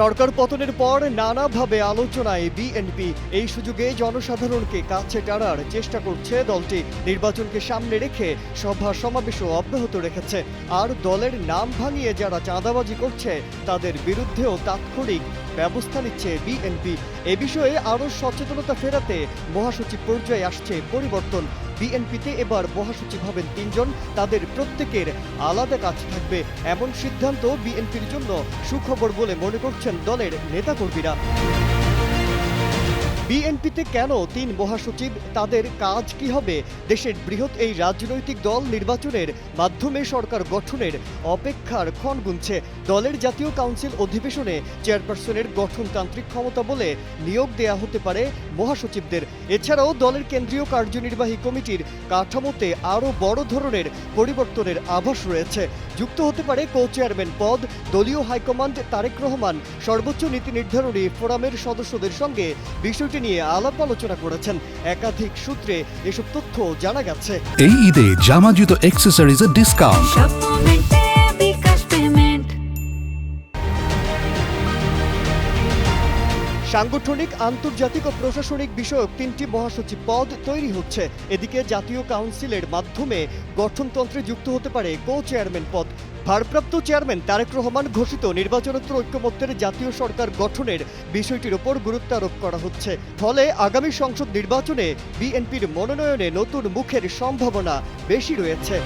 সরকার পতনের পর নানাভাবে আলোচনায় বিএনপি এই সুযোগে জনসাধারণকে কাছে টানার চেষ্টা করছে দলটি। নির্বাচনকে সামনে রেখে সভা সমাবেশও অব্যাহত রেখেছে। আর দলের নাম ভাঙিয়ে যারা চাঁদাবাজি করছে, তাদের বিরুদ্ধেও তাৎক্ষণিক ব্যবস্থা নিচ্ছে বিএনপি এ বিষয়ে আরও সচেতনতা ফেরাতে মহাসচিব পর্যায়ে আসছে পরিবর্তন। বিএনপিতে এবার মহাসচিব হবেন তিনজন। তাদের প্রত্যেকের আলাদা কাজ থাকবে। এমন সিদ্ধান্ত বিএনপির জন্য সুখবর বলে মনে করছেন দলের নেতাকর্মীরা। বিএনপিতে কেন তিন মহাসচিব? তাদের কাজ কি হবে? দেশের বৃহৎ এই রাজনৈতিক দল নির্বাচনের মাধ্যমে সরকার গঠনের অপেক্ষার ক্ষণ গুনছে। দলের জাতীয় কাউন্সিল অধিবেশনে চেয়ারপারসনের গঠনতান্ত্রিক ক্ষমতা বলে নিয়োগ দেয়া হতে পারে মহাসচিবদের। এছাড়াও দলের কেন্দ্রীয় কার্যনির্বাহী কমিটির কাঠামোতে আরও বড় ধরনের পরিবর্তনের আভাস রয়েছে। যুক্ত হতে পারে কো চেয়ারম্যান পদ, দলীয় হাইকমান্ড তারেক রহমান, সর্বোচ্চ নীতি নির্ধারণী ফোরামের সদস্যদের সঙ্গে। বিষয়টি নিয়ে আলাপ আলোচনা করেছেন। একাধিক সূত্রে এসব তথ্য জানা গেছে। এই ঈদে জামা জুতো অ্যাক্সেসরিজের ডিসকাউন্ট সাংগঠনিক, আন্তর্জাতিক ও প্রশাসনিক বিষয়ক তিনটি মহাসচিব পদ তৈরি হচ্ছে। এদিকে জাতীয় কাউন্সিলের মাধ্যমে গঠনতন্ত্রে যুক্ত হতে পারে কো চেয়ারম্যান পদ। ভারপ্রাপ্ত চেয়ারম্যান তারেক রহমান ঘোষিত নির্বাচনোত্তর ঐক্যমত্যের জাতীয় সরকার গঠনের বিষয়টির ওপর গুরুত্ব আরোপ করা হচ্ছে। ফলে আগামী সংসদ নির্বাচনে বিএনপির মনোনয়নে নতুন মুখের সম্ভাবনা বেশি রয়েছে।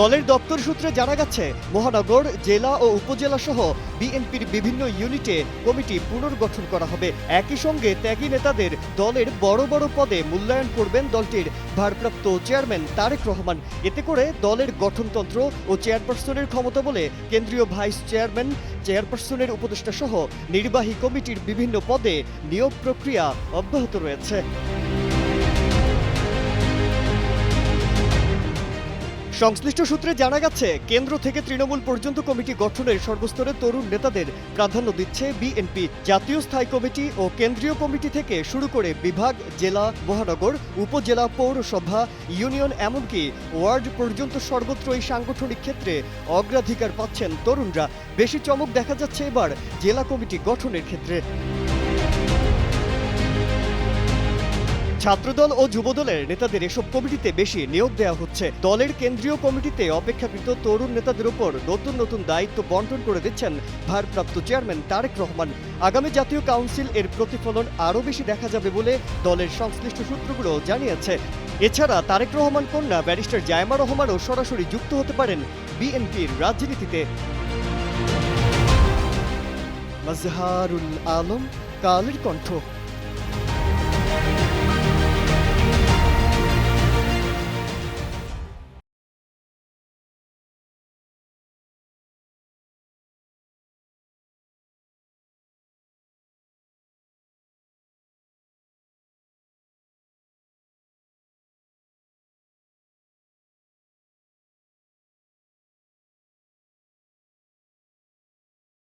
দলের দপ্তর সূত্রে জানা গেছে, মহানগর, জেলা ও উপজেলা সহ বিএনপির বিভিন্ন ইউনিটে কমিটি পুনর্গঠন করা হবে। একই সঙ্গে ত্যাগী নেতাদের দলের বড় বড় পদে মূল্যায়ন করবেন দলটির ভারপ্রাপ্ত চেয়ারম্যান তারেক রহমান। এতে করে দলের গঠনতন্ত্র ও চেয়ারপারসনের ক্ষমতা বলে কেন্দ্রীয় ভাইস চেয়ারম্যান, চেয়ারপারসনের উপদেষ্টা সহ নির্বাহী কমিটির বিভিন্ন পদে নিয়োগ প্রক্রিয়া অব্যাহত রয়েছে। সংশ্লিষ্ট সূত্রে জানা গেছে, কেন্দ্র থেকে তৃণমূল পর্যন্ত কমিটি গঠনের সর্বস্তরের তরুণ নেতাদের প্রাধান্য দিচ্ছে বিএনপি। জাতীয় স্থায়ী কমিটি ও কেন্দ্রীয় কমিটি থেকে শুরু করে বিভাগ, জেলা, মহানগর, উপজেলা, পৌরসভা, ইউনিয়ন এমনকি ওয়ার্ড পর্যন্ত সর্বত্র এই সাংগঠনিক ক্ষেত্রে অগ্রাধিকার পাচ্ছেন তরুণরা। বেশি চমক দেখা যাচ্ছে এবার জেলা কমিটি গঠনের ক্ষেত্রে। ছাত্রদল ও যুবদলের নেতাদের এসব কমিটিতে বেশি নিয়োগ দেওয়া হচ্ছে। দলের কেন্দ্রীয় কমিটিতে অপেক্ষাকৃত তরুণ নেতাদের উপর নতুন নতুন দায়িত্ব বন্টন করে দিচ্ছেন ভারপ্রাপ্ত চেয়ারম্যান তারেক রহমান। আগামী জাতীয় কাউন্সিল এর প্রতিফলন আরও বেশি দেখা যাবে বলে দলের সংশ্লিষ্ট সূত্রগুলো জানিয়েছে। এছাড়া তারেক রহমান কন্যা ব্যারিস্টার জায়মা রহমানও সরাসরি যুক্ত হতে পারেন বিএনপির রাজনীতিতে। মাজহারুল আলম, কালের কণ্ঠ।